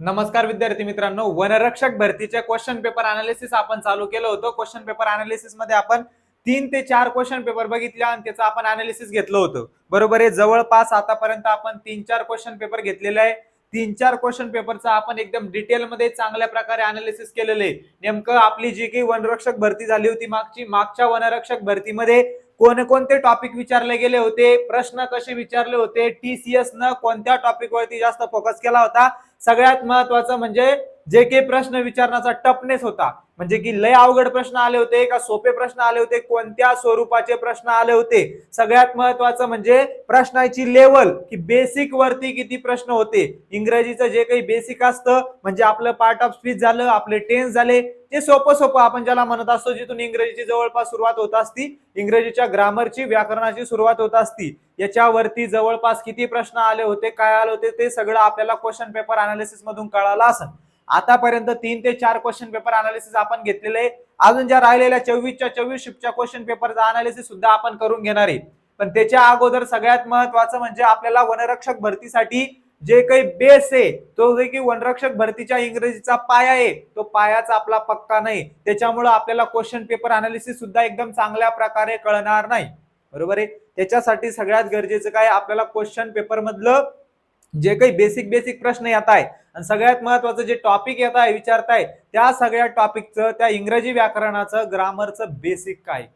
नमस्कार विद्यार्थी मित्रांनो वनरक्षक भरतीच्या क्वेश्चन पेपर अनालिसिस आपण चालू केलं होतं. क्वेश्चन पेपर अनालिसिसमध्ये आपण तीन ते चार क्वेश्चन पेपर बघितले आणि त्याचं आपण अनालिसिस घेतलं होतं. बरोबर आहे? जवळपास आतापर्यंत आपण तीन चार क्वेश्चन पेपर घेतलेले आहे. तीन चार क्वेश्चन पेपरचा आपण एकदम डिटेलमध्ये चांगल्या प्रकारे अनालिसिस केलेलं आहे. नेमकं आपली जी काही वनरक्षक भरती झाली होती मागची मागच्या वनरक्षक भरतीमध्ये कोणकोणते टॉपिक विचारले गेले होते? प्रश्न कसे विचारले होते? टीसीएस न कोणत्या टॉपिक वरती जास्त फोकस केला होता? सगळ्यात महत्वाचं म्हणजे जे काही प्रश्न विचारण्याचा टफनेस होता म्हणजे की लय अवघड प्रश्न आले होते का सोपे प्रश्न आले होते कोणत्या स्वरूपाचे प्रश्न आले होते? सगळ्यात महत्वाचं म्हणजे प्रश्नाची लेवल की बेसिक वरती किती प्रश्न होते? इंग्रजीचं जे काही बेसिक असतं म्हणजे आपलं पार्ट ऑफ स्पीच झालं आपले टेन्स झाले ते सोपं सोपं आपण ज्याला म्हणत असतो जिथून इंग्रजीची जवळपास सुरुवात होत असती इंग्रजीच्या ग्रामरची व्याकरणाची सुरुवात होत असती याच्यावरती जवळपास किती प्रश्न आले होते काय आले होते ते सगळं आपल्याला क्वेश्चन पेपर अनालिसिस मधून कळालं असं आतापर्यंत तीन ते चार क्वेश्चन पेपर अनालिसिस आपण घेतलेले. आहे अजून ज्या राहिलेल्या चोवीसच्या चोवीस शिफ्टच्या क्वेश्चन पेपरचा अनालिसिस सुद्धा आपण करून घेणार आहे. पण त्याच्या अगोदर सगळ्यात महत्वाचं म्हणजे आपल्याला वनरक्षक भरतीसाठी जे काही बेस आहे तो जे की वनरक्षक भरतीच्या इंग्रजीचा पाया आहे. तो पायाचा आपला पक्का नाही. त्याच्यामुळं आपल्याला क्वेश्चन पेपर अनालिसिस सुद्धा एकदम चांगल्या प्रकारे कळणार नाही. बरोबर आहे? त्याच्यासाठी सगळ्यात गरजेचं काय? आपल्याला क्वेश्चन पेपर मधलं जे काही बेसिक बेसिक प्रश्न येत आहे आणि सगळ्यात महत्वाचं जे टॉपिक येत आहे विचारताय त्या सगळ्या टॉपिकचं त्या इंग्रजी व्याकरणाचं ग्रामरचं बेसिक काय?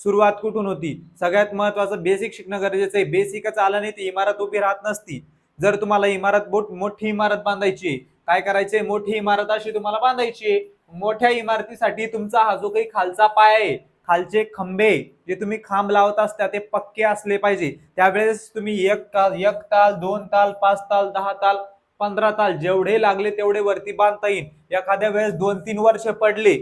सुरुवात कुठून होती? सगळ्यात महत्वाचं बेसिक शिकणं गरजेचं आहे. बेसिकच आलं नाही ती इमारत उभी राहत नसती. जर तुम्हाला इमारत बोट मोठी इमारत बांधायची काय करायचंय? मोठी इमारत अशी तुम्हाला बांधायची मोठ्या इमारतीसाठी तुमचा हा जो काही खालचा पाय आहे खालचे खंबे जे तुम्ही खांब लावत असता ते पक्के असले पाहिजे. त्यावेळेस तुम्ही एक ताल एक ताल दोन ताल पाच ताल दहा ताल पंधरा ताल जेवढे लागले तेवढे वरती बांधता येईल. एखाद्या वेळेस दोन तीन वर्ष पडले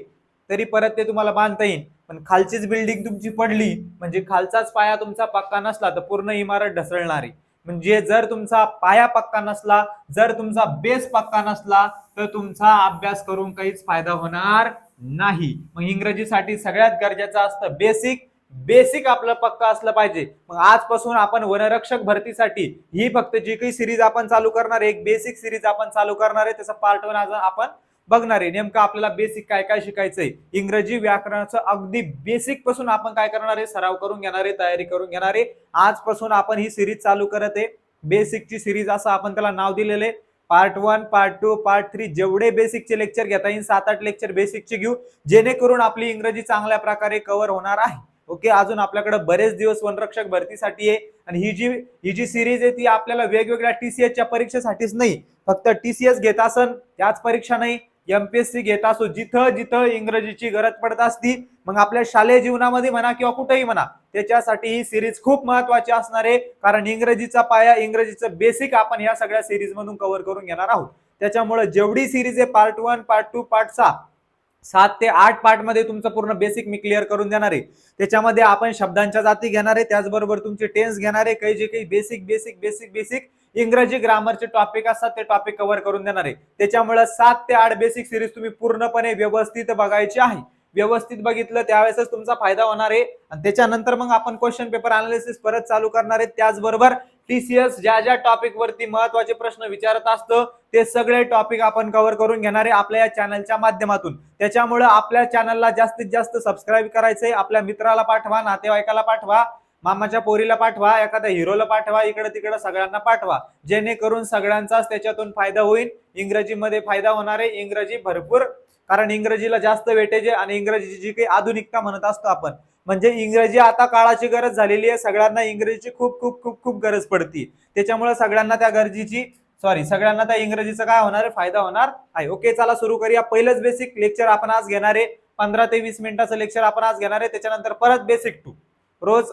तरी परत ते तुम्हाला बांधता येईल. पण खालचीच बिल्डिंग तुमची पडली म्हणजे खालचाच पाया तुमचा पक्का नसला तर पूर्ण इमारत ढसळणार. आहे म्हणजे जर तुमचा पाया पक्का नसला जर तुमचा बेस पक्का नसला तर तुमचा अभ्यास करून काहीच फायदा होणार नाही. मग इंग्रजीसाठी सगळ्यात गरजेचं असतं बेसिक बेसिक आपलं पक्का असलं पाहिजे. मग आजपासून आपण वनरक्षक भरतीसाठी ही फक्त जी काही सिरीज आपण चालू करणार आहे एक बेसिक सिरीज आपण चालू करणार आहे त्याचा पार्ट वन आज आपण बघणार आहे. नेमकं आपल्याला बेसिक काय काय शिकायचंय? इंग्रजी व्याकरणाचं अगदी बेसिकपासून आपण काय करणार आहे? सराव करून घेणार आहे तयारी करून घेणार आहे. आजपासून आपण ही सिरीज चालू करत आहे. बेसिकची सिरीज असं आपण त्याला नाव दिलेलं आहे. Part one part two part three जेवढे बेसिकचे लेक्चर घेता येईल सात आठ लेक्चर बेसिकचे घेऊ जेणेकरून आपली इंग्रजी चांगल्या प्रकारे कव्हर होणार आहे. ओके अजून आपल्याकडे बरेच दिवस वनरक्षक भरतीसाठी आहे आणि ही जी ही जी सिरीज आहे ती आपल्याला वेगवेगळ्या टीसीएसच्या परीक्षेसाठीच नाही. फक्त टीसीएस घेत असन त्याच परीक्षा नाही. एमपीएससी घेत असो जिथं जिथं इंग्रजीची गरज पडत असती मग आपल्या शालेय जीवनामध्ये म्हणा किंवा कुठेही म्हणा त्याच्यासाठी ही सिरीज खूप महत्वाची असणार आहे. कारण इंग्रजीचा पाया इंग्रजीचं बेसिक आपण या सगळ्या सिरीज मधून कव्हर करून घेणार आहोत. त्याच्यामुळे जेवढी सिरीज आहे part one part two part सहा सात ते आठ पार्टमध्ये तुमचं पूर्ण बेसिक मी क्लिअर करून देणार आहे. त्याच्यामध्ये आपण शब्दांच्या जाती घेणार आहे त्याचबरोबर तुमचे टेन्स घेणार आहे काही जे काही बेसिक बेसिक बेसिक बेसिक इंग्रजी ग्रामरचे टॉपिक असतात ते टॉपिक कव्हर करून देणार आहे. त्याच्यामुळे सात ते आठ बेसिक सिरीज तुम्ही पूर्णपणे व्यवस्थित बघायची आहे. व्यवस्थित बघितलं त्यावेळेसच तुमचा फायदा होणार आहे. आणि त्याच्यानंतर मग आपण क्वेश्चन पेपर अनालिसिस परत चालू करणार आहे. त्याचबरोबर टीसीएस ज्या ज्या टॉपिक वरती महत्त्वाचे प्रश्न विचारत असतं ते सगळे टॉपिक आपण कव्हर करून घेणार आहे आपल्या या चॅनलच्या माध्यमातून. त्याच्यामुळे आपल्या चॅनलला जास्तीत जास्त सबस्क्राईब करायचंय. आपल्या मित्राला पाठवा नातेवाईकाला पाठवा मामाच्या पोरीला पाठवा एखाद्या हिरोला पाठवा इकडे तिकडे सगळ्यांना पाठवा. जेणेकरून सगळ्यांचाच त्याच्यातून फायदा होईल. इंग्रजीमध्ये फायदा होणार आहे. इंग्रजी भरपूर कारण इंग्रजीला जास्त वेटेज आहे आणि इंग्रजीची जी काही आधुनिकता म्हणत असतो आपण म्हणजे इंग्रजी आता काळाची गरज झालेली आहे सगळ्यांना इंग्रजीची खूप खूप खूप खूप गरज पडती. त्याच्यामुळे सगळ्यांना त्या गरजेची सॉरी सगळ्यांना त्या इंग्रजीचा काय होणार आहे? फायदा होणार आहे. ओके चला सुरू करूया. पहिलंच बेसिक लेक्चर आपण आज घेणार आहे. पंधरा ते वीस मिनिटाचं लेक्चर आपण आज घेणार आहे. त्याच्यानंतर परत बेसिक टू रोज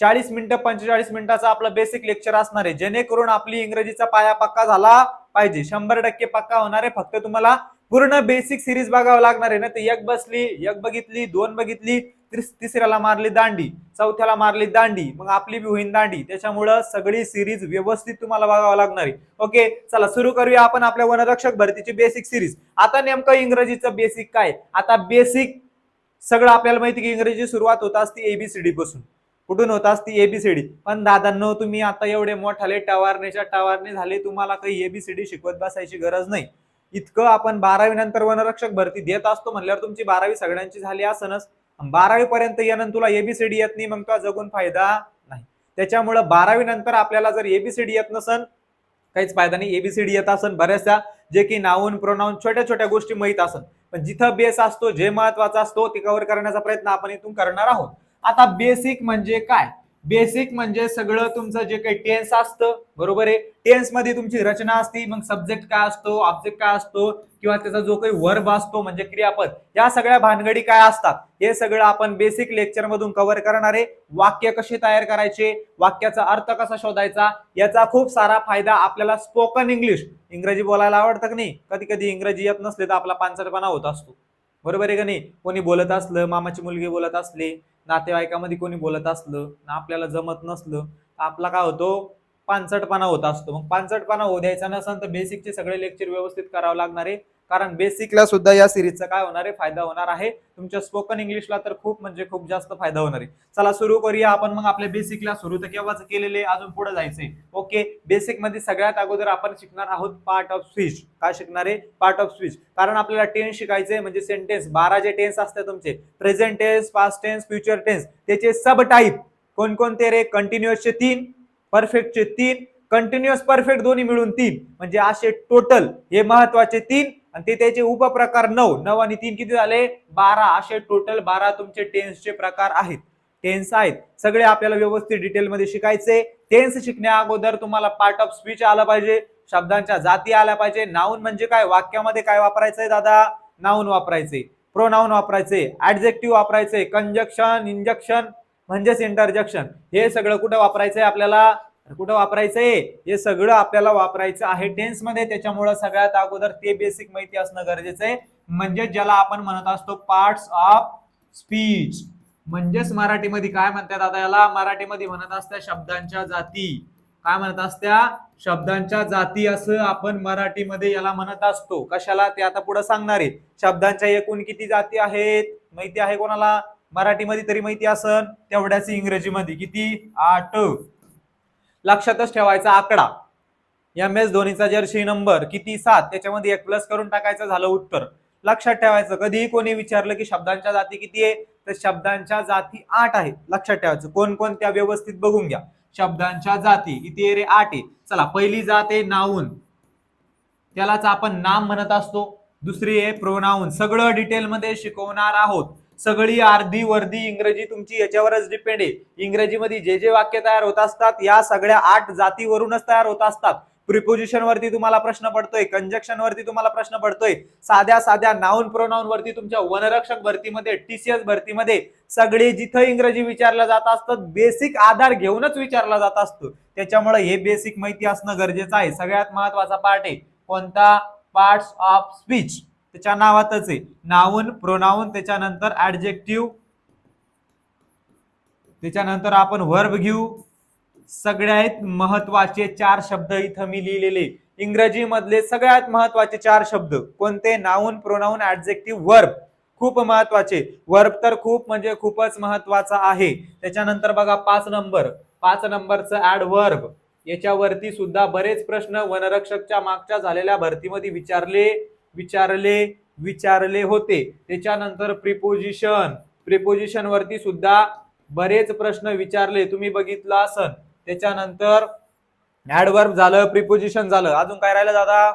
चाळीस मिनिटं पंचेचाळीस मिनिटाचं आपलं बेसिक लेक्चर असणार आहे. जेणेकरून आपली इंग्रजीचा पाया पक्का झाला पाहिजे. शंभर टक्के पक्का होणार आहे. फक्त तुम्हाला पूर्ण बेसिक सिरीज बघावं लागणार आहे ना? तर एक बसली एक बघितली दोन बघितली तिस- तिसऱ्याला मारली दांडी चौथ्याला मारली दांडी मग आपली बी होईन दांडी. त्याच्यामुळं सगळी सिरीज व्यवस्थित तुम्हाला बघावं लागणार आहे. ओके चला सुरू करूया आपण आपल्या वनरक्षक भरतीची बेसिक सिरीज आता नेमकं इंग्रजीचं बेसिक काय? आता बेसिक सगळं आपल्याला माहिती की इंग्रजी सुरुवात होत असती एबीसीडी पासून. कुठून होत असती? एबीसीडी पण दादांनो तुम्ही आता एवढे मोठाले टवारणीच्या टवारणी झाले तुम्हाला काही एबीसीडी शिकवत बसायची गरज नाही. इतकं आपण बारावी नंतर वनरक्षक भरती देत असतो म्हणल्यावर तुमची बारावी सगळ्यांची झाली असनच. बारावी पर्यंत येणं तुला एबीसीडी येत नाही मग तुला जगून फायदा नाही. त्याच्यामुळं बारावी नंतर आपल्याला जर एबीसीडी येत नसन काहीच फायदा नाही. एबीसीडी येत असन बऱ्याचशा जे की नाऊन प्रोनाऊन छोट्या छोट्या गोष्टी माहीत असन. पण जिथं बेस असतो जे महत्त्वाचा असतो ते कव्हर करण्याचा प्रयत्न आपण इथून करणार आहोत. आता बेसिक म्हणजे काय? बेसिक म्हणजे सगळं तुमचं जे काही टेन्स असतं बरोबर आहे? टेन्समध्ये तुमची रचना असते मग सब्जेक्ट काय असतो ऑब्जेक्ट काय असतो किंवा त्याचा जो काही वर्ब असतो म्हणजे क्रियापद या सगळ्या भानगडी काय असतात? हे सगळं आपण बेसिक लेक्चर मधून कव्हर करणार आहे. वाक्य कसे तयार करायचे? वाक्याचा अर्थ कसा शोधायचा? याचा खूप सारा फायदा आपल्याला स्पोकन इंग्लिश इंग्रजी बोलायला आवडतं की नाही? कधी कधी इंग्रजी येत नसले तर आपला पांचटपणा होत असतो. बरोबर आहे का नाही? कोणी बोलत असलं मामाची मुलगी बोलत असली नातेवाईकामध्ये कोणी बोलत असलं ना आपल्याला जमत नसलं तर आपला काय होतो? पानसटपणा होत असतो. मग पानसटपणा होऊ द्यायचा नसेल तर बेसिकचे सगळे लेक्चर व्यवस्थित करावं लागणार आहे. कारण बेसिकला सुद्धा या सिरीजचा काय होणार आहे? फायदा होणार आहे. तुमच्या स्पोकन इंग्लिशला तर खूप म्हणजे खूप जास्त फायदा होणार आहे. चला सुरू करूया आपण मग आपल्या बेसिकला सुरू तर केव्हाच केलेले अजून पुढे जायचंय. ओके बेसिकमध्ये सगळ्यात अगोदर आपण शिकणार आहोत पार्ट ऑफ स्पीच काय शिकणार आहे? पार्ट ऑफ स्पीच कारण आपल्याला टेन्स शिकायचे म्हणजे सेंटेन्स बारा जे टेन्स असतात तुमचे present tense past tense future tense त्याचे सब टाईप कोणकोणते रे? कंटिन्युअसचे तीन परफेक्टचे तीन कंटिन्युअस परफेक्ट दोन्ही मिळून तीन. म्हणजे असे टोटल हे महत्त्वाचे तीन आणि ते त्याचे उपप्रकार नऊ नऊ आणि तीन किती झाले? बारा. असे टोटल बारा तुमचे टेन्सचे प्रकार आहेत. टेन्स आहेत. सगळे आपल्याला व्यवस्थित डिटेलमध्ये शिकायचे. टेन्स शिकण्या अगोदर तुम्हाला पार्ट ऑफ स्पीच आला पाहिजे. शब्दांच्या जाती आल्या पाहिजे. नाऊन म्हणजे काय? वाक्यामध्ये काय वापरायचंय दादा? नाऊन वापरायचे. प्रोनाऊन वापरायचे. ऍडजेक्टिव्ह वापरायचे. कंजक्शन इंजक्शन म्हणजेच इंटरजेक्शन हे सगळं कुठं वापरायचंय आपल्याला? कुठं वापरायचंय? हे सगळं आपल्याला वापरायचं आहे टेन्समध्ये. त्याच्यामुळं सगळ्यात अगोदर ते बेसिक माहिती असणं गरजेचं आहे. म्हणजे ज्याला आपण म्हणत असतो पार्ट्स ऑफ स्पीच म्हणजेच मराठीमध्ये काय म्हणतात आता याला? मराठीमध्ये म्हणत असत्या शब्दांच्या जाती. काय म्हणत असत्या? शब्दांच्या जाती असं आपण मराठीमध्ये याला म्हणत असतो. कशाला? ते आता पुढे सांगणार आहे. शब्दांच्या एकूण किती जाती आहेत? माहिती आहे कोणाला? मराठीमध्ये तरी माहिती असन? तेवढ्याच इंग्रजीमध्ये. किती? आठ. लक्षातच ठेवायचा आकडा. एम एस धोनीचा जर्सी नंबर किती सात? त्याच्यामध्ये एक प्लस करून टाकायचं झालं उत्तर. लक्षात ठेवायचं. कधीही कोणी विचारलं की शब्दांच्या जाती किती आहे? तर शब्दांच्या जाती आठ आहे लक्षात ठेवायचं. कोणकोणत्या व्यवस्थित बघून घ्या. शब्दांच्या जाती. किती आहे रे आठ आहे. चला पहिली जात आहे नाऊन. त्यालाच आपण नाम म्हणत असतो. दुसरी आहे प्रोनाऊन सगळं डिटेलमध्ये शिकवणार आहोत. सगळी अर्धी वर्धी इंग्रजी तुमची याच्यावरच डिपेंड आहे. इंग्रजीमध्ये जे जे वाक्य तयार होत असतात या सगळ्या आठ जातीवरूनच तयार होत असतात. प्रिपोजिशन वरती तुम्हाला प्रश्न पडतोय कंजक्शन वरती तुम्हाला प्रश्न पडतोय साध्या साध्या नाऊन प्रोनाऊन वरती तुमच्या वनरक्षक भरतीमध्ये टीसीएस भरतीमध्ये सगळे जिथं इंग्रजी विचारलं जात असतं बेसिक आधार घेऊनच विचारला जात असतो. त्याच्यामुळे हे बेसिक माहिती असणं गरजेचं आहे. सगळ्यात महत्त्वाचा पार्ट आहे कोणता? पार्ट्स ऑफ स्पीच त्याच्या नावातच आहे. नाऊन प्रोनाऊन त्याच्यानंतर ऍडजेक्टिव्ह त्याच्यानंतर आपण वर्ब घेऊ. सगळ्यात महत्त्वाचे चार शब्द इथं मी लिहिलेले. इंग्रजी मधले सगळ्यात महत्त्वाचे चार शब्द. कोणते? नाऊन प्रोनाऊन ऍडजेक्टिव्ह वर्ब खूप महत्त्वाचे. वर्ब तर खूप म्हणजे खूपच महत्त्वाचा आहे. त्याच्यानंतर बघा पाच नंबर. पाच नंबरचं ऍड वर्ब याच्यावरती सुद्धा बरेच प्रश्न वनरक्षकच्या मागच्या झालेल्या भरतीमध्ये विचारले. विचारले विचारले होते. त्याच्यानंतर प्रिपोजिशन प्रिपोजिशन वरती सुद्धा बरेच प्रश्न विचारले. तुम्ही बघितलं असन. त्याच्यानंतर ऍडवर्ब झालं प्रिपोजिशन झालं. अजून काय राहिलं दादा?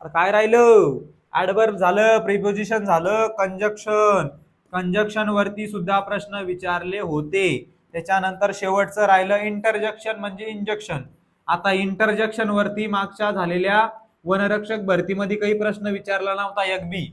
काय राहिलं? ऍडवर्ब झालं प्रिपोजिशन झालं कंजक्शन कंजक्शन वरती सुद्धा प्रश्न विचारले होते. त्याच्यानंतर शेवटचं राहिलं इंटरजक्शन म्हणजे इंजेक्शन आता इंटरजक्शन वरती मागच्या झालेल्या वनरक्षक भरतीमध्ये काही प्रश्न विचारला नव्हता यगबी.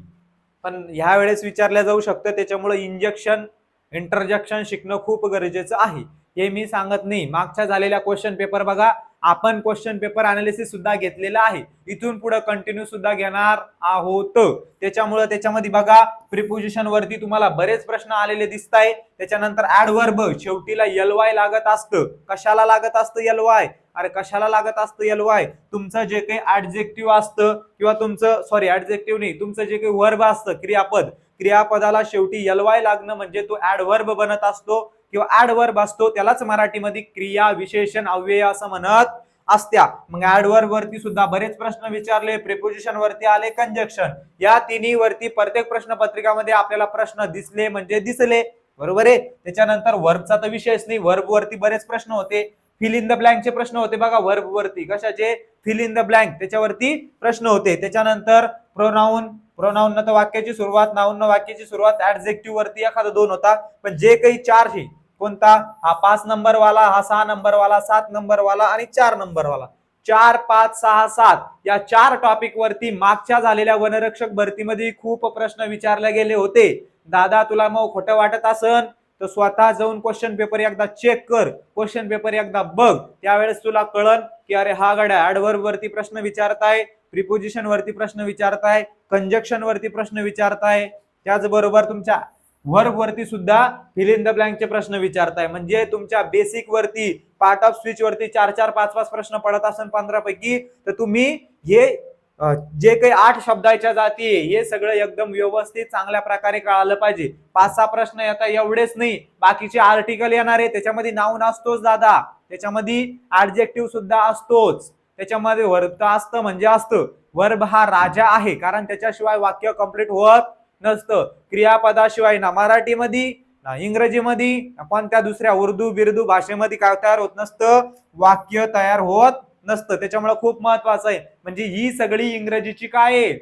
पण ह्या वेळेस विचारल्या जाऊ शकतं. त्याच्यामुळे इंजेक्शन इंटरजेक्शन शिकणं खूप गरजेचं आहे. हे मी सांगत नाही. मागच्या झालेल्या क्वेश्चन पेपर बघा. आपण क्वेश्चन पेपर अनालिसिस सुद्धा घेतलेला आहे. इथून पुढे कंटिन्यू सुद्धा घेणार आहोत. त्याच्यामुळे त्याच्यामध्ये बघा प्रिपोजिशन वरती तुम्हाला बरेच प्रश्न आलेले दिसत आहे त्याच्यानंतर ऍडवर्ब शेवटीला एल वाय लागत असतं. कशाला लागत असतं एल वाय अरे कशाला लागत असतं एल वाय तुमचं जे काही ऍडजेक्टिव्ह असतं किंवा तुमचं सॉरी ऍडजेक्टिव्ह नाही तुमचं जे काही वर्ब असतं क्रियापद क्रियापदाला शेवटी एल वाय लागणं म्हणजे तो ऍडवर्ब बनत असतो किंवा ऍडवर्ब असतो त्यालाच मराठीमध्ये क्रिया विशेषण अव्यय असं म्हणत असत्या. मग ऍडवर्ब वरती सुद्धा बरेच प्रश्न विचारले प्रिपोजिशन वरती आले कंजक्शन या तिन्ही वरती प्रत्येक प्रश्नपत्रिकामध्ये आपल्याला प्रश्न दिसले म्हणजे दिसले. बरोबर आहे? त्याच्यानंतर वर्बचा तर विषयच नाही वर्ब वरती बरेच प्रश्न होते. फिल इन द ब्लँकचे प्रश्न होते. बघा वर्ब वरती. कशाचे फिल इन द ब्लँक त्याच्यावरती प्रश्न होते. त्याच्यानंतर प्रोनाऊन प्रोनाऊन तर वाक्याची सुरुवात नाऊन वाक्याची सुरुवात ऍडजेक्टिव्ह वरती एखादा दोन होता. पण जे काही चार हे कोणता? हा पाच नंबर वाला हा सहा नंबर वाला सात नंबर वाला आणि चार नंबर वाला चार पाच सहा सात या चार टॉपिक वरती मागच्या झालेल्या वनरक्षक भरतीमध्ये खूप प्रश्न विचारले गेले होते. दादा तुला मग खोटं वाटत असन? तर स्वतः जाऊन क्वेश्चन पेपर एकदा चेक कर क्वेश्चन पेपर एकदा बघ. त्यावेळेस तुला कळन की अरे हा गड्या ऍडवर्ब वरती प्रश्न विचारताय प्रिपोजिशन वरती प्रश्न विचारताय कंजक्शन वरती प्रश्न विचारताय. त्याचबरोबर तुमच्या वर्ब वरती सुद्धा फिल इन द ब्लँकचे प्रश्न विचारताय. म्हणजे तुमच्या बेसिक वरती पार्ट ऑफ स्विच वरती चार चार पाच पाच प्रश्न पडत असेल पंधरा पैकी तर तुम्ही हे जे काही आठ शब्दाच्या जाती आहे, हे सगळं एकदम व्यवस्थित चांगल्या प्रकारे कळालं पाहिजे. पाच सहा प्रश्न येतात एवढेच नाही. बाकीचे आर्टिकल येणार आहे. त्याच्यामध्ये नाऊन असतोच दादा. त्याच्यामध्ये ऍडजेक्टिव्ह सुद्धा असतोच. त्याच्यामध्ये वर्ब असतं म्हणजे असतं. वर्ब हा राजा आहे कारण त्याच्याशिवाय वाक्य कंप्लीट होत नसतं. क्रियापदाशिवाय ना मराठीमध्ये ना इंग्रजीमध्ये कोणत्या दुसऱ्या उर्दू बिर्दू भाषेमध्ये काय तयार होत नसतं. वाक्य तयार होत नसतं. त्याच्यामुळे खूप महत्वाचं आहे. म्हणजे ही सगळी इंग्रजीची काय आहे?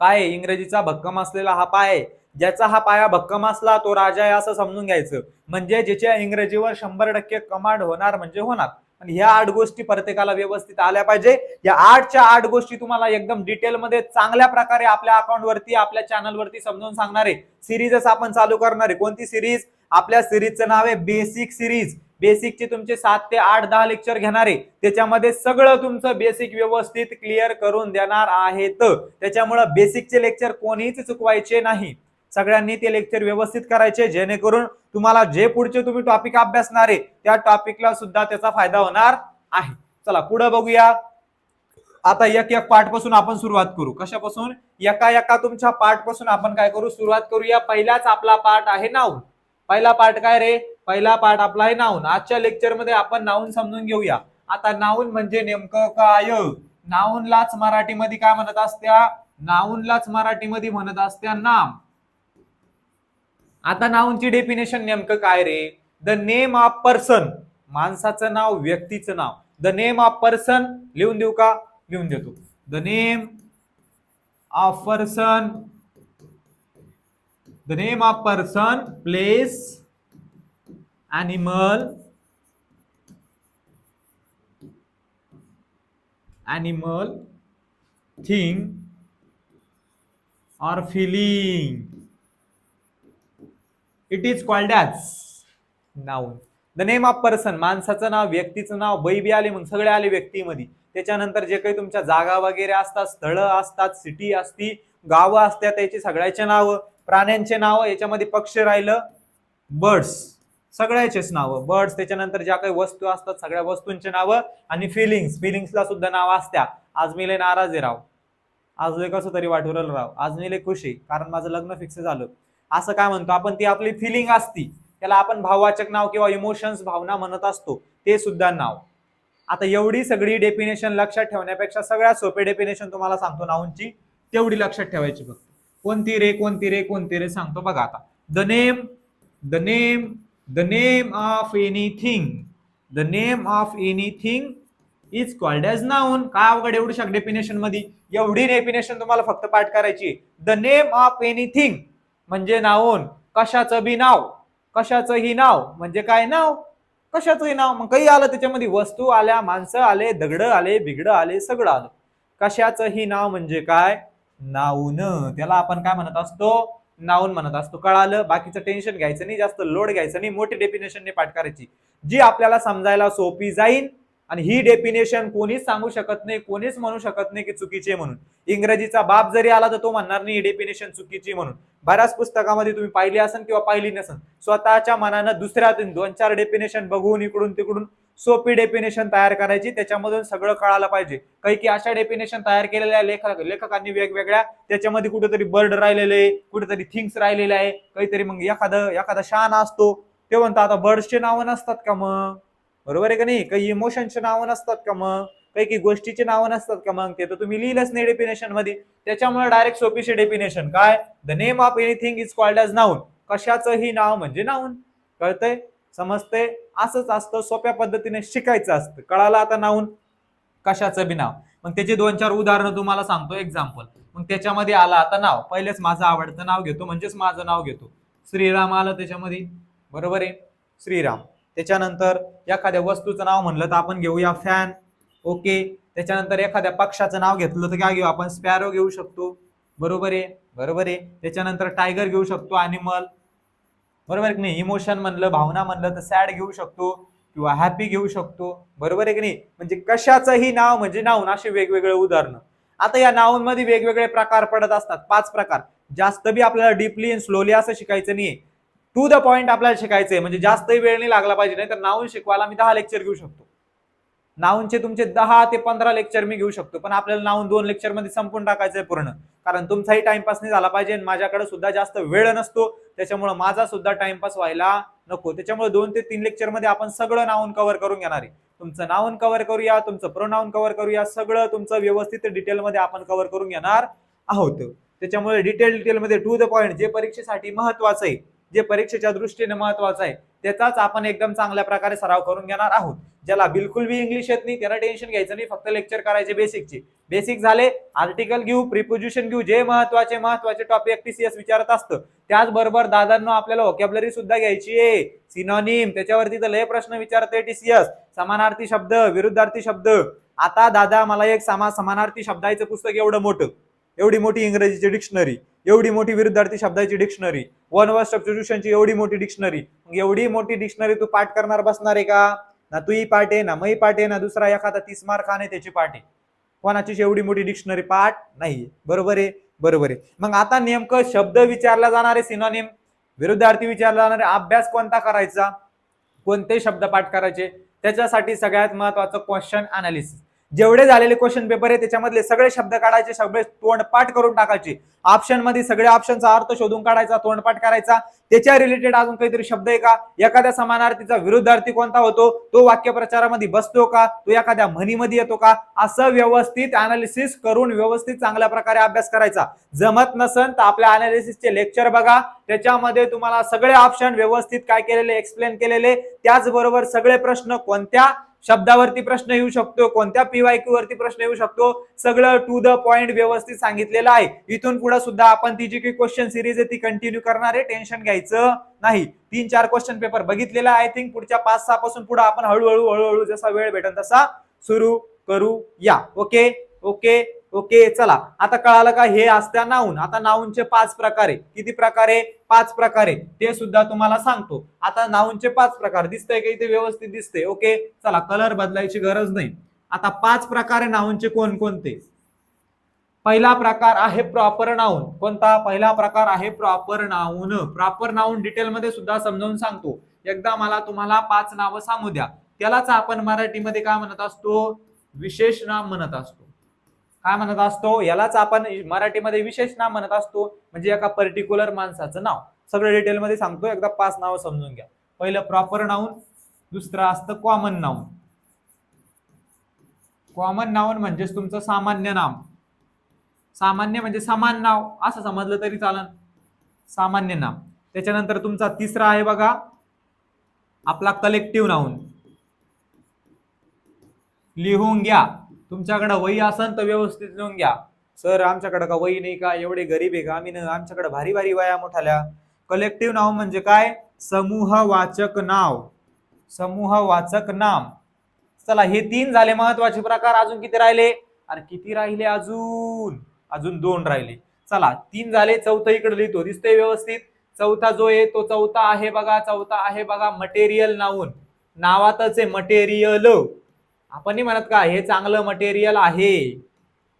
काय इंग्रजीचा भक्कम असलेला हा पाय ज्याचा हा पाया भक्कम असला तो राजा आहे असं समजून घ्यायचं. म्हणजे ज्याच्या इंग्रजीवर शंभर टक्के कमांड होणार म्हणजे होणार. आणि ह्या आठ गोष्टी प्रत्येकाला व्यवस्थित आल्या पाहिजे. या आठच्या आठ गोष्टी तुम्हाला एकदम डिटेलमध्ये चांगल्या प्रकारे आपल्या अकाउंटवरती आपल्या चॅनलवरती समजून सांगणारे सिरीजच आपण चालू करणार आहे. कोणती सिरीज आपल्या सिरीजचं नाव आहे बेसिक सिरीज बेसिकचे तुमचे सात ते आठ दहा लेक्चर घेणार आहे त्याच्यामध्ये सगळं तुमचं बेसिक व्यवस्थित क्लिअर करून देणार आहेत. त्याच्यामुळं बेसिकचे लेक्चर कोणीच चुकवायचे नाही. सगळ्यांनी ते लेक्चर व्यवस्थित करायचे जेणेकरून तुम्हाला जे पुढचे तुम्ही टॉपिक अभ्यासणार आहे त्या टॉपिकला सुद्धा त्याचा फायदा होणार आहे. चला पुढे बघूया. आता एक एक पार्टपासून आपण सुरुवात करू. कशापासून? एका एका तुमच्या पार्टपासून आपण काय करू? सुरुवात करूया. पहिलाच आपला पार्ट आहे नाव. पहिला पार्ट काय रे? पहिला पार्ट आपला आहे नाऊन. आजच्या लेक्चरमध्ये आपण नाऊन समजून घेऊया. आता नाऊन म्हणजे नेमकं काय? नाऊनलाच मराठीमध्ये काय म्हणत असत्या? नाऊनलाच मराठीमध्ये म्हणत असत्या नाम. आता नाऊनची डेफिनेशन नेमकं काय रे? द नेम ऑफ पर्सन माणसाचं नाव व्यक्तीचं नाव. द नेम ऑफ पर्सन लिहून देऊ का? लिहून देतो. The name of person the name of person place animal. Animal. Thing. Or feeling. It is called as noun. The name of person माणसाचं नाव व्यक्तीचं नाव बै बी आले मग सगळे आले व्यक्तीमध्ये. त्याच्यानंतर जे काही तुमच्या जागा वगैरे असतात स्थळं असतात सिटी असती गावं असतात त्याची सगळ्याचे नावं प्राण्यांचे नाव याच्यामध्ये पक्ष राहिलं. बर्ड्स सगळ्याचेच नावं. बर्ड्स त्याच्यानंतर ज्या काही वस्तू असतात सगळ्या वस्तूंचे नावं आणि फिलिंग्स फिलिंग्सला सुद्धा नाव असत्या. आज मी लय नाराज आहे राव. आज लय कसं तरी वाटूरल राव. आज मी लय खुशी कारण माझं लग्न फिक्स झालं. असं काय म्हणतो आपण ती आपली फिलिंग असती. त्याला आपण भाववाचक नाव किंवा इमोशन्स भावना म्हणत असतो. ते सुद्धा नाव. आता एवढी सगळी डेफिनेशन लक्षात ठेवण्यापेक्षा सगळ्यात सोपे डेफिनेशन तुम्हाला सांगतो नाऊनची तेवढी लक्षात ठेवायची फक्त. कोणती रे कोणती रे कोणती रे सांगतो बघा आता. The name the name the name of anything the name of anything is called as noun काय अवघड एवढी डेफिनेशनमध्ये? एवढी डेफिनेशन तुम्हाला फक्त पाठ करायची. द नेम ऑफ एनिथिंग म्हणजे नाऊन कशाचं बी नाव? कशाचं ही नाव? म्हणजे काय नाव? कशाचंही नाव. मग काही आलं त्याच्यामध्ये. वस्तू आल्या माणसं आले दगड आले बिगड आले सगळं आलं. कशाचंही नाव म्हणजे काय? नाऊन त्याला आपण काय म्हणत असतो? नाऊन म्हणत असतो. कळालं? बाकीचं टेन्शन घ्यायचं नाही. जास्त लोड घ्यायचं नाही. मोठी डेफिनेशनने पाठ करायची. जी आपल्याला समजायला सोपी जाईल आणि ही डेफिनेशन कोणीच सांगू शकत नाही कोणीच म्हणू शकत नाही की चुकीची आहे म्हणून. इंग्रजीचा बाप जरी आला तर तो म्हणणार नाही ही डेफिनेशन चुकीची म्हणून. बऱ्याच पुस्तकामध्ये तुम्ही पाहिली असन किंवा पाहिली नसन स्वतःच्या मनानं दुसऱ्यातून दोन चार डेफिनेशन बघून इकडून तिकडून सोपी डेफिनेशन तयार करायची त्याच्यामधून सगळं कळालं पाहिजे. काही की अशा डेफिनेशन तयार केलेल्या लेखक लेखकांनी वेगवेगळ्या त्याच्यामध्ये कुठेतरी बर्ड राहिलेले कुठेतरी थिंग्स राहिलेले आहे काहीतरी मग एखादं एखादा शान असतो ते म्हणतो आता बर्ड्सचे नावं नसतात का मग? बरोबर आहे का नाही? काही इमोशनचे नावं नसतात का मग? काही काही गोष्टीचे नावं नसतात का मग? ते तर तुम्ही लिहिलंच नाही डेफिनेशनमध्ये. त्याच्यामुळे डायरेक्ट सोपीशी डेफिनेशन काय? The name of anything is called as noun कशाचंही नाव म्हणजे नाऊन कळतंय? समजते असंच असतं. सोप्या पद्धतीने शिकायचं असतं. कळालं आता नाऊन कशाचं बी नाव? मग त्याचे दोन चार उदाहरणं तुम्हाला सांगतो. एक्झाम्पल मग त्याच्यामध्ये आलं आता नाव. पहिलेच माझं आवडतं नाव घेतो म्हणजेच माझं नाव घेतो. श्रीराम आलं त्याच्यामध्ये. बरोबर आहे? श्रीराम. त्याच्यानंतर एखाद्या वस्तूचं नाव म्हणलं तर आपण घेऊया फॅन ओके त्याच्यानंतर एखाद्या पक्षाचं नाव घेतलं तर काय घेऊ? आपण स्पॅरो घेऊ शकतो. बरोबर आहे? बरोबर आहे. त्याच्यानंतर टायगर घेऊ शकतो अॅनिमल बरोबर आहे की नाही? इमोशन म्हणलं भावना म्हणलं तर सॅड घेऊ शकतो किंवा हॅपी घेऊ शकतो. बरोबर आहे की नाही? म्हणजे कशाचंही नाव म्हणजे नाऊन असे वेगवेगळे उदाहरणं. आता या नावांमध्ये वेगवेगळे प्रकार पडत असतात. पाच प्रकार. जास्त बी आपल्याला डीपली अँड स्लोली असं शिकायचं नाही टू द पॉइंट आपल्याला शिकायचंय. म्हणजे जास्तही वेळ नाही लागला पाहिजे नाही तर नाऊन शिकवायला मी दहा लेक्चर घेऊ शकतो. नाऊनचे तुमचे दहा ते पंधरा लेक्चर मी घेऊ शकतो पण आपल्याला नाऊन दोन लेक्चरमध्ये संपून टाकायचंय पूर्ण. कारण तुमचाही टाइमपास नाही झाला पाहिजे आणि माझ्याकडे सुद्धा जास्त वेळ नसतो त्याच्यामुळे माझा सुद्धा टाइमपास व्हायला नको. त्याच्यामुळे दोन ते तीन लेक्चरमध्ये आपण सगळं नाऊन कव्हर करून घेणार आहे. तुमचं नाऊन कव्हर करूया तुमचं प्रोनाऊन कव्हर करूया सगळं तुमचं व्यवस्थित डिटेलमध्ये आपण कव्हर करून घेणार आहोत. त्याच्यामुळे डिटेल डिटेलमध्ये टू द पॉइंट जे परीक्षेसाठी महत्वाचं आहे जे परीक्षेच्या दृष्टीने महत्वाचं आहे त्याचाच आपण एकदम चांगल्या प्रकारे सराव करून घेणार आहोत. ज्याला बिलकुल बी इंग्लिश येत नाही त्याला टेन्शन घ्यायचं नाही फक्त लेक्चर करायचे बेसिकचे बेसिक झाले आर्टिकल घेऊ प्रिपोजिशन घेऊ जे महत्त्वाचे महत्त्वाचे टॉपिक टीसीएस विचारत असतं त्याचबरोबर दादांनो आपल्याला व्होकॅबलरी सुद्धा घ्यायची आहे. सिनॉनिम त्याच्यावरती तर लय प्रश्न विचारते टीसीएस समानार्थी शब्द विरुद्धार्थी शब्द. आता दादा मला एक समा समानार्थी शब्दाचं पुस्तक एवढं मोठं. एवढी मोठी इंग्रजीची डिक्शनरी एवढी मोठी विरुद्धार्थी शब्दाची डिक्शनरी वन वर्ड सबस्टिट्यूशनची एवढी मोठी डिक्शनरी एवढी मोठी डिक्शनरी तू पाठ करणार बसणार आहे का? ना तूही पाठ आहे ना मही पाठ आहे ना दुसरा एखादा तीस मार्क आहे त्याची पाठ आहे. कोणाची एवढी मोठी डिक्शनरी पाठ नाही बरोबर आहे? बरोबर आहे. मग आता नेमकं शब्द विचारला जाणारे सिनोनिम विरुद्धार्थी विचारला जाणारे अभ्यास कोणता करायचा? कोणते शब्द पाठ करायचे? त्याच्यासाठी सगळ्यात महत्वाचं क्वेश्चन अनालिसिस जेवढे झालेले क्वेश्चन पेपर आहे त्याच्यामधले सगळे शब्द काढायचे सगळे तोंडपाठ करून टाकायचे. ऑप्शनमध्ये सगळ्या ऑप्शनचा अर्थ शोधून काढायचा तोंडपाठ करायचा. त्याच्या रिलेटेड अजून काहीतरी शब्द आहे का? एखाद्या समानार्थीचा विरुद्धार्थी कोणता होतो? तो वाक्यप्रचारामध्ये बसतो का? तो एखाद्या म्हणीमध्ये येतो का? असं व्यवस्थित अनालिसिस करून व्यवस्थित चांगल्या प्रकारे अभ्यास करायचा. जमत नसन तर आपल्या अनालिसिसचे लेक्चर बघा. त्याच्यामध्ये तुम्हाला सगळे ऑप्शन व्यवस्थित काय केलेले एक्सप्लेन केलेले. त्याचबरोबर सगळे प्रश्न कोणत्या शब्दावरती प्रश्न येऊ शकतो कोणत्या पीवायक्यू वरती प्रश्न येऊ शकतो सगळं टू द पॉइंट व्यवस्थित सांगितलेलं आहे. इथून पुढे सुद्धा आपण ती जी काही क्वेश्चन सिरीज आहे ती कंटिन्यू करणार आहे टेन्शन घ्यायचं नाही. तीन चार क्वेश्चन पेपर बघितलेला आय थिंक पुढच्या पाच सहा पासून पुढे आपण हळूहळू हळूहळू जसा वेळ भेटेल तसा सुरू करू या ओके ओके ओके चला. आता कळालं का हे असत्या नाऊन? आता नाऊनचे पाच प्रकारे. किती प्रकारे? पाच प्रकारे. ते सुद्धा तुम्हाला सांगतो. आता नाऊनचे पाच प्रकार. दिसतंय का इथे? व्यवस्थित दिसते ओके? चला कलर बदलायची गरज नाही. आता पाच प्रकारे नाऊनचे कोणकोणते? पहिला प्रकार आहे प्रॉपर नाऊन कोणता? पहिला प्रकार आहे proper noun proper noun detail मध्ये सुद्धा समजावून सांगतो. एकदा मला तुम्हाला पाच नावं सांगू द्या. त्यालाच आपण मराठीमध्ये काय म्हणत असतो? विशेष नाम म्हणत असतो. काय म्हणत असतो यालाच आपण मराठीमध्ये विशेष नाव म्हणत असतो म्हणजे एका पर्टिक्युलर माणसाचं नाव. सगळं डिटेलमध्ये सांगतो एकदा पाच नावं समजून घ्या. पहिलं प्रॉपर नाऊन दुसरं असतं कॉमन नाऊन कॉमन नाऊन म्हणजेच तुमचं सामान्य नाम. सामान्य म्हणजे समान नाव असं समजलं तरी चालन. सामान्य नाम. त्याच्यानंतर तुमचा तिसरा आहे बघा आपला कलेक्टिव्ह नाऊन लिहून घ्या. तुमच्याकडे वही असन तर व्यवस्थित लिहून घ्या. सर आमच्याकडे का वही नाही का? एवढे गरीब आहे का? आम्ही आमच्याकडे भारी भारी वया मोठाल्या. कलेक्टिव्ह नाव म्हणजे काय? समूहवाचक नाव. समूहवाचक नाम. चला हे तीन झाले महत्त्वाचे प्रकार. अजून किती राहिले? अरे किती राहिले अजून? अजून दोन राहिले. चला तीन झाले चौथा इकडे लिहितो. दिसतंय व्यवस्थित? चौथा जो आहे तो चौथा आहे बघा. चौथा आहे बघा मटेरियल नाऊन नावातच आहे मटेरियल आपण नाही म्हणत का हे चांगलं मटेरियल आहे.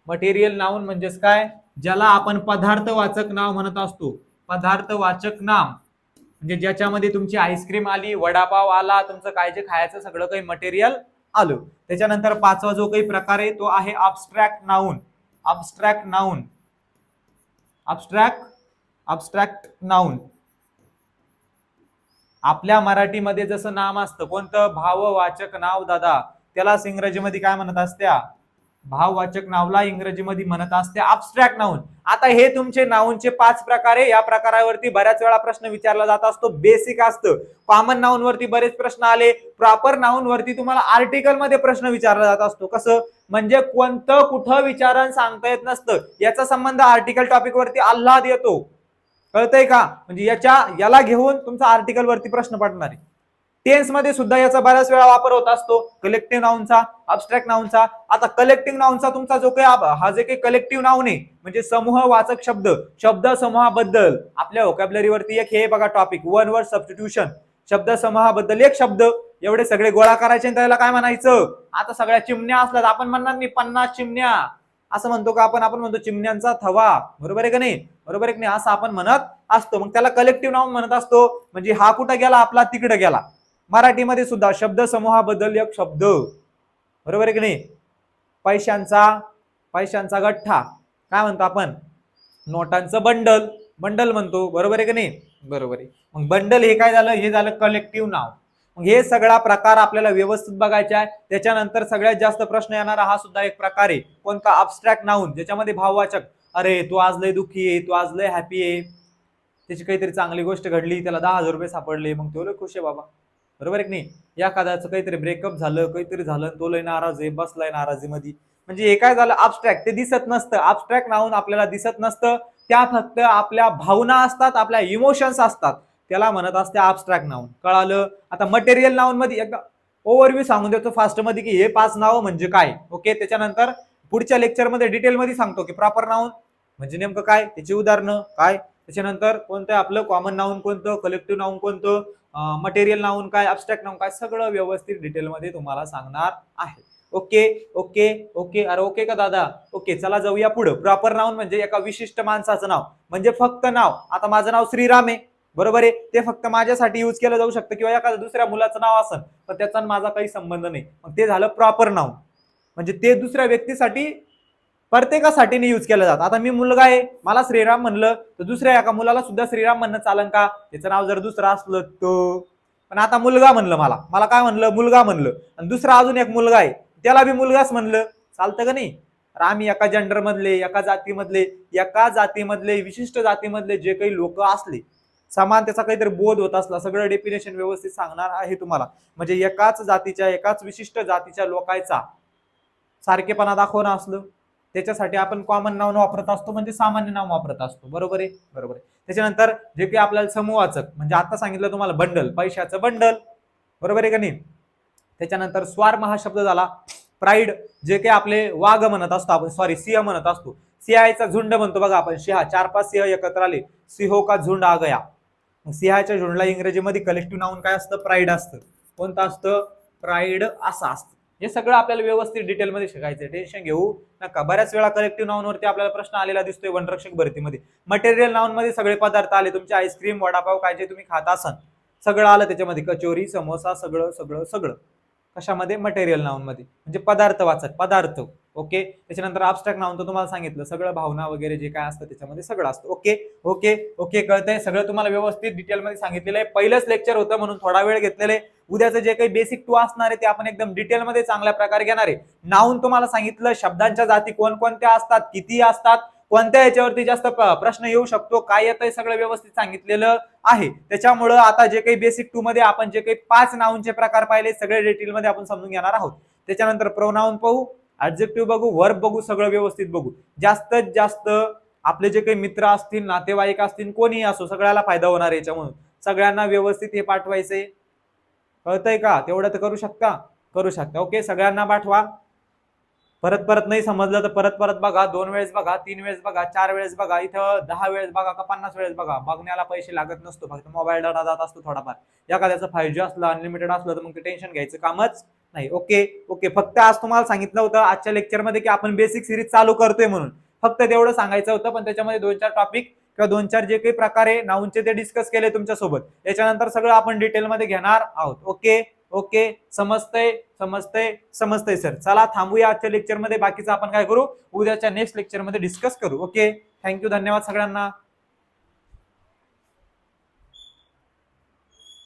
मटेरियल नाऊन म्हणजेच काय? ज्याला आपण पदार्थवाचक नाव म्हणत असतो. पदार्थवाचक नाम. म्हणजे ज्याच्यामध्ये तुमची आईस्क्रीम आली वडापाव आला तुमचं काय जे खायचं सगळं काही मटेरियल आलं. त्याच्यानंतर पाचवा जो काही प्रकार आहे तो आहे abstract noun abstract noun abstract abstract noun आपल्या मराठीमध्ये जसं नाम असतं कोणतं? भाववाचक नाव दादा. त्यालाच इंग्रजीमध्ये काय म्हणत असत्या? भाववाचक नावला इंग्रजीमध्ये म्हणत असते अबस्ट्रॅक्ट नाऊन आता हे तुमचे नाऊनचे पाच प्रकार आहे. या प्रकारावरती बऱ्याच वेळा प्रश्न विचारला जात असतो. बेसिक असतं. कॉमन नाऊन वरती बरेच प्रश्न आले. प्रॉपर नाऊन वरती तुम्हाला आर्टिकलमध्ये प्रश्न विचारला जात असतो. कसं? म्हणजे कोणतं कुठं विचारण सांगता येत नसतं. याचा संबंध आर्टिकल टॉपिक वरती आल्हाद येतो. कळतंय का? म्हणजे याच्या याला घेऊन तुमचा आर्टिकल वरती प्रश्न पडणार आहे. टेन्समध्ये सुद्धा याचा बऱ्याच वेळा वापर होत असतो. कलेक्टिव्ह नाऊनचा अबस्ट्रॅक्ट नाऊनचा आता कलेक्टिव्ह नाऊनचा तुमचा जो काही हा जे काही कलेक्टिव्ह नाऊन आहे म्हणजे समूह वाचक शब्द शब्द समूहाबद्दल. आपल्या vocabulary एक हे बघा टॉपिक वन वर्ड सबस्टिट्यूशन शब्द समूहाबद्दल एक शब्द. एवढे सगळे गोळा करायचे आणि त्याला काय म्हणायचं? आता सगळ्या चिमण्या असतात आपण म्हणणार नाही पन्नास चिमण्या. असं म्हणतो का आपण? आपण म्हणतो चिमण्यांचा थवा. बरोबर आहे का नाही? बरोबर आहे का नाही? असं आपण म्हणत असतो. मग त्याला कलेक्टिव्ह नाऊन म्हणत असतो. म्हणजे हा कुठं गेला? आपला तिकडे गेला. मराठीमध्ये सुद्धा शब्द समूहाबद्दल एक शब्द. बरोबर आहे की नाही? पैशांचा पैशांचा गठ्ठा. काय म्हणतो आपण? नोटांचं बंडल. बंडल म्हणतो. बरोबर आहे की नाही? बरोबर आहे. मग बंडल हे काय झालं? हे झालं कलेक्टिव्ह नाव मग हे सगळा प्रकार आपल्याला व्यवस्थित बघायचा आहे. त्याच्यानंतर सगळ्यात जास्त प्रश्न येणारा हा सुद्धा एक प्रकार आहे. कोणता? अबस्ट्रॅक्ट नाऊन ज्याच्यामध्ये भाववाचक. अरे तू आज लय दुःखी आहे. तू आज लय हॅपी आहे. त्याची काहीतरी चांगली गोष्ट घडली. त्याला दहा हजार रुपये सापडले. मग तो लय खुश आहे बाबा. बरोबर आहे की नाही? या एखाद्याचं काहीतरी ब्रेकअप झालं काहीतरी झालं तो लय नाराज आहे बसलाय नाराजीमध्ये. म्हणजे हे काय झालं? अबस्ट्रॅक्ट ते दिसत नसतं. अबस्ट्रॅक्ट नावून आपल्याला दिसत नसतं. त्या फक्त आपल्या भावना असतात आपल्या इमोशन्स असतात. त्याला म्हणत असते अबस्ट्रॅक्ट नाऊन कळालं? आता मटेरियल नाऊन मध्ये एकदा ओव्हरव्ह्यू सांगून देतो फास्टमध्ये की हे पाच नावं म्हणजे काय? ओके त्याच्यानंतर पुढच्या लेक्चरमध्ये डिटेलमध्ये सांगतो की प्रॉपर नाऊन म्हणजे नेमकं काय? त्याची उदाहरणं काय? त्याच्यानंतर कोणतं आपलं? कॉमन नाऊन कोणतं? कलेक्टिव्ह नाऊन कोणतं? मटेरियल लावून काय अबस्ट्रॅक्ट लावून काय सगळं व्यवस्थित डिटेलमध्ये तुम्हाला सांगणार आहे. ओके ओके ओके अरे ओके का दादा? ओके चला जाऊया पुढं. प्रॉपर नाऊन म्हणजे एका विशिष्ट माणसाचं नाव. म्हणजे फक्त नाव. आता माझं नाव श्रीराम आहे. बरोबर आहे? ते फक्त माझ्यासाठी युज केलं जाऊ शकतं किंवा एखाद्या दुसऱ्या मुलाचं नाव असेल पण त्याचा माझा काही संबंध नाही. मग ते झालं प्रॉपर नाव म्हणजे ते दुसऱ्या व्यक्तीसाठी प्रत्येकासाठी यूज केलं जातं. आता मी मुलगा आहे मला श्रीराम म्हणलं तर दुसऱ्या एका मुलाला सुद्धा श्रीराम म्हणणं चालन का? त्याचं नाव जर दुसरं असलं तर. पण आता मुलगा म्हणलं मला. मला काय म्हणलं? मुलगा म्हणलं. आणि दुसरा अजून एक मुलगा आहे. त्याला बी मुलगाच म्हणलं. चालतं का नाही? तर आम्ही एका जेंडर मधले एका जातीमधले एका जातीमधले विशिष्ट जातीमधले जे काही लोक असले समान त्याचा काहीतरी बोध होत असला सगळं डेफिनेशन व्यवस्थित सांगणार आहे तुम्हाला. म्हणजे एकाच जातीच्या एकाच विशिष्ट जातीच्या लोकांचा सारखेपणा दाखवणं असलं त्याच्यासाठी आपण कॉमन नाव वापरत असतो म्हणजे सामान्य नाव वापरत असतो. बरोबर आहे? बरोबर आहे. त्याच्यानंतर जे काही आपल्याला समूहाचक म्हणजे आता सांगितलं तुम्हाला बंडल पैशाचं बंडल बरोबर आहे का नाही? त्याच्यानंतर स्वार्म हा शब्द झाला. प्राईड जे काही आपले वाघ म्हणत असतो आपण सॉरी सिंह म्हणत असतो. सिंहाचा झुंड म्हणतो बघा आपण सिंहा चार पाच सिंह एकत्र आले. सिंहो का झुंड आ गया सिंहाच्या झुंडला इंग्रजीमध्ये कलेक्टिव्ह नाऊन काय असतं? प्राईड असतं. कोणतं असतं? प्राईड असं असतं. हे सगळं आपल्याला व्यवस्थित डिटेलमध्ये शिकायचं टेन्शन घेऊ नका. बऱ्याच वेळा कलेक्टिव्ह नाऊन वरती आपल्याला प्रश्न आलेला दिसतोय वनरक्षक भरतीमध्ये. मटेरियल नाऊन मध्ये सगळे पदार्थ आले. तुमचे आईस्क्रीम वडापाव काय जे तुम्ही खात असाल सगळं आलं त्याच्यामध्ये. कचोरी समोसा सगळं सगळं सगळं. कशामध्ये? मटेरियल नाऊन मध्ये. म्हणजे पदार्थ वाचत. पदार्थ. ओके? त्याच्यानंतर अबस्ट्रॅक्ट नाव तर तुम्हाला सांगितलं सगळं भावना वगैरे जे काय असतं त्याच्यामध्ये सगळं असतं. ओके? ओके? ओके कळतंय? सगळं तुम्हाला व्यवस्थित डिटेलमध्ये सांगितलेलं आहे. पहिलंच लेक्चर होतं म्हणून थोडा वेळ घेतलेलं आहे. उद्याचं जे काही बेसिक टू असणार आहे ते आपण एकदम डिटेलमध्ये चांगल्या प्रकारे घेणार आहे. नाऊन तुम्हाला सांगितलं शब्दांच्या जाती कोणकोणत्या असतात किती असतात कोणत्या याच्यावरती जास्त प्रश्न येऊ शकतो काय येतंय सगळं व्यवस्थित सांगितलेलं आहे. त्याच्यामुळं आता जे काही बेसिक टू मध्ये आपण जे काही पाच नाऊनचे प्रकार पाहिले सगळे डिटेलमध्ये आपण समजून घेणार आहोत. त्याच्यानंतर प्रोनाऊन पाहू. ऍडजेक्टिव्ह बघू वर्ब बघू सगळं व्यवस्थित बघू. जास्तीत जास्त आपले जे काही मित्र असतील नातेवाईक असतील कोणीही असो सगळ्याला फायदा होणार आहे याच्यामधून. सगळ्यांना व्यवस्थित हे पाठवायचंय. कळतंय का? तेवढं तर करू शकता? करू शकता. ओके सगळ्यांना पाठवा. परत परत नाही समजलं तर परत परत बघा. दोन वेळेस बघा तीन वेळेस बघा चार वेळेस बघा. इथं दहा वेळेस बघा का पन्नास वेळेस बघा. बघण्याला पैसे लागत नसतो. फक्त मोबाईल डाटा जात असतो थोडाफार. एखाद्याचं फायव्ह जी असलं अनलिमिटेड असलं तर मग ते टेन्शन घ्यायचं कामच. नाही. ओके ओके फक्त आज तुम्हाला सांगितलं होतं आजच्या लेक्चरमध्ये की आपण बेसिक सिरीज चालू करतोय म्हणून. फक्त तेवढं सांगायचं होतं पण त्याच्यामध्ये दोन चार टॉपिक किंवा दोन चार जे काही प्रकार आहे नाऊनचे ते डिस्कस केले तुमच्यासोबत. याच्यानंतर सगळं आपण डिटेलमध्ये घेणार आहोत. ओके ओके समजतंय समजतंय समजतंय सर चला थांबूया आजच्या लेक्चरमध्ये बाकीचं आपण काय करू? उद्याच्या नेक्स्ट लेक्चरमध्ये डिस्कस करू. ओके थँक्यू धन्यवाद सगळ्यांना.